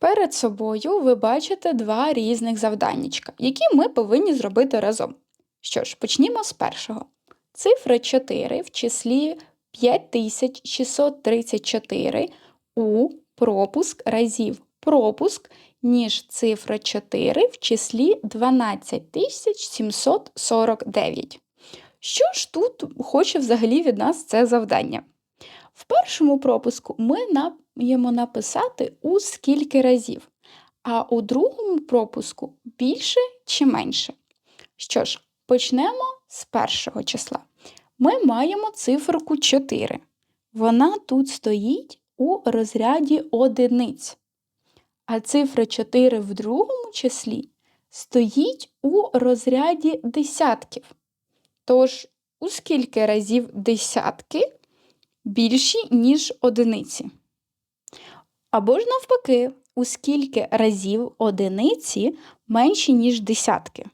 Перед собою ви бачите два різних завданнячка, які ми повинні зробити разом. Що ж, почнімо з першого. Цифра 4 в числі 5634 у пропуск разів пропуск, ніж цифра 4 в числі 12749. Що ж тут хоче взагалі від нас це завдання? В першому пропуску ми маємо написати у скільки разів, а у другому пропуску більше чи менше. Що ж, почнемо з першого числа. Ми маємо циферку 4. Вона тут стоїть у розряді одиниць. А цифра 4 в другому числі стоїть у розряді десятків. Тож, у скільки разів десятки більші, ніж одиниці? Або ж навпаки, у скільки разів одиниці менші, ніж десятки?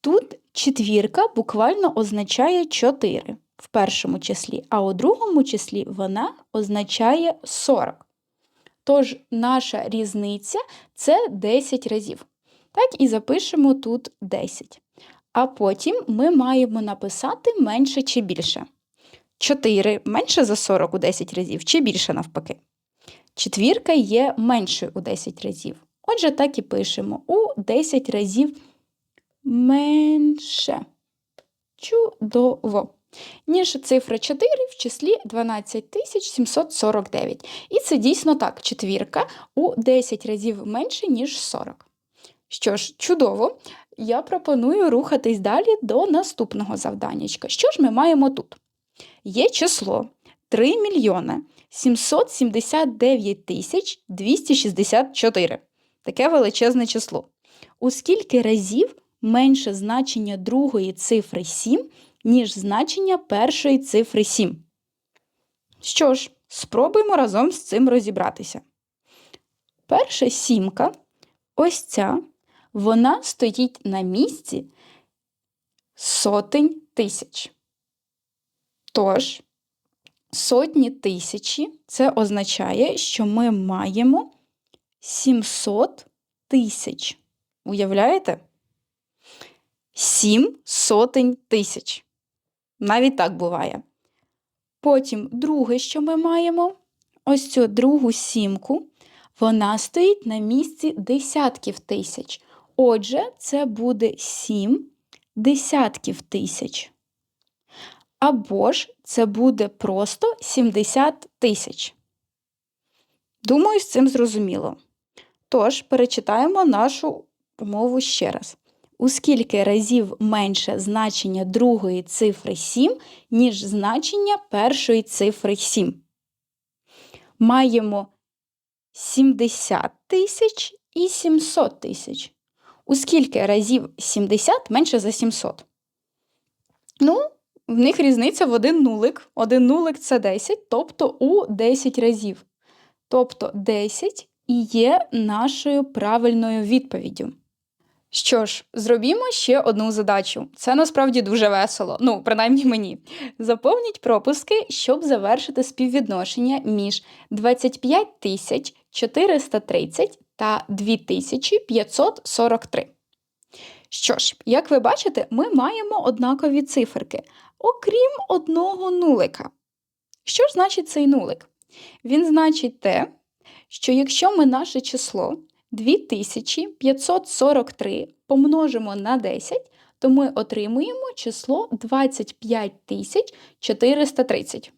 Тут четвірка буквально означає 4 в першому числі, а у другому числі вона означає 40. Тож наша різниця це 10 разів. Так і запишемо тут 10. А потім ми маємо написати менше чи більше. 4 менше за 40 у 10 разів чи більше навпаки. Четвірка є меншою у 10 разів. Отже, так і пишемо у 10 разів менше. Чудово. Ніж цифра 4 в числі 12749. І це дійсно так, четвірка у 10 разів менше, ніж 40. Що ж, чудово, я пропоную рухатись далі до наступного завданнячка. Що ж ми маємо тут? Є число 3 мільйона 779 тисяч 264. Таке величезне число. У скільки разів менше значення другої цифри 7, ніж значення першої цифри 7? Що ж, спробуємо разом з цим розібратися. Перша сімка, ось ця, вона стоїть на місці сотень тисяч. Тож, сотні тисячі це означає, що ми маємо 700 тисяч. Уявляєте? Сім сотень тисяч. Навіть так буває. Потім друге, що ми маємо, ось цю другу сімку, вона стоїть на місці десятків тисяч. Отже, це буде 7 десятків тисяч. Або ж це буде просто 70 тисяч. Думаю, з цим зрозуміло. Тож, перечитаємо нашу умову ще раз. У скільки разів менше значення другої цифри 7, ніж значення першої цифри 7? Маємо 70 тисяч і 700 тисяч. У скільки разів 70 менше за 700? Ну, в них різниця в один нулик. Один нулик це 10, тобто у 10 разів. Тобто 10 і є нашою правильною відповіддю. Що ж, зробімо ще одну задачу. Це насправді дуже весело, ну, принаймні мені. Заповніть пропуски, щоб завершити співвідношення між 25 430 та 2543. Що ж, як ви бачите, ми маємо однакові циферки, окрім одного нулика. Що ж значить цей нулик? Він значить те, що якщо ми наше число 2543 помножимо на 10, то ми отримуємо число 25430.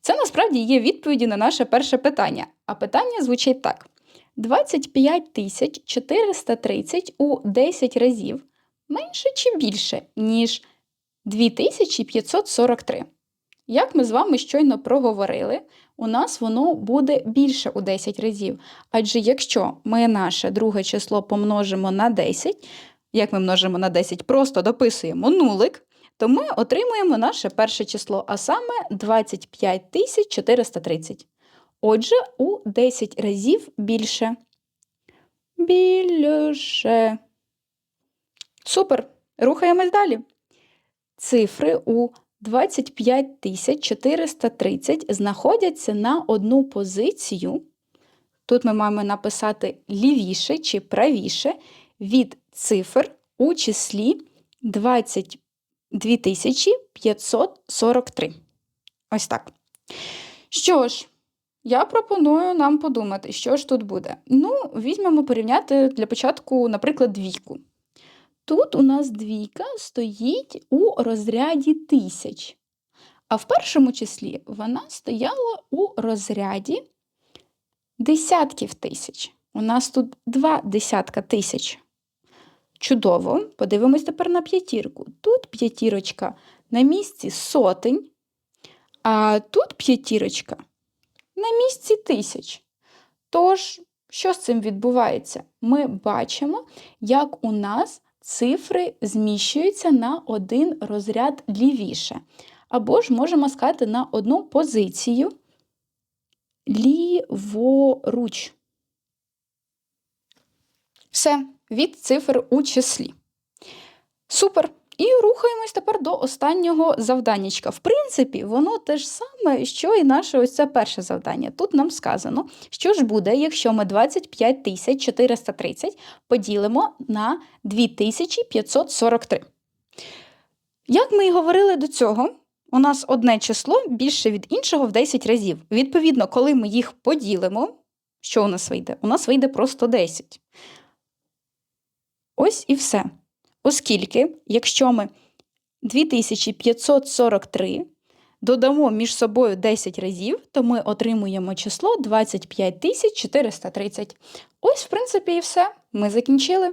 Це насправді є відповіді на наше перше питання. А питання звучить так: 25430 у 10 разів менше чи більше, ніж 2543. Як ми з вами щойно проговорили, у нас воно буде більше у 10 разів. Адже якщо ми наше друге число помножимо на 10, як ми множимо на 10, просто дописуємо нулик, то ми отримуємо наше перше число, а саме 25430. Отже, у 10 разів більше. Більше. Супер! Рухаємось далі. Цифри у 25 430 знаходяться на одну позицію Тут ми маємо написати лівіше чи правіше від цифр у числі 22 543. Ось так. Що ж, я пропоную нам подумати, що ж тут буде. Ну, візьмемо порівняти для початку, наприклад, двійку. Тут у нас двійка стоїть у розряді тисяч. А в першому числі вона стояла у розряді десятків тисяч. У нас тут два десятка тисяч. Чудово. Подивимось тепер на п'ятірку. Тут п'ятірочка на місці сотень, а тут п'ятірочка на місці тисяч. Тож, що з цим відбувається? Ми бачимо, як у нас цифри зміщуються на один розряд лівіше. Або ж можемо сказати на одну позицію ліворуч. Все, від цифр у числі. Супер. І рухаємось тепер до останнього завданнячка. В принципі, воно те ж саме, що і наше ось це перше завдання. Тут нам сказано, що ж буде, якщо ми 25 430 поділимо на 2543. Як ми і говорили до цього, у нас одне число більше від іншого в 10 разів. Відповідно, коли ми їх поділимо, що у нас вийде? У нас вийде просто 10. Ось і все. Оскільки, якщо ми 2543 додамо між собою 10 разів, то ми отримуємо число 25 430. Ось, в принципі, і все. Ми закінчили.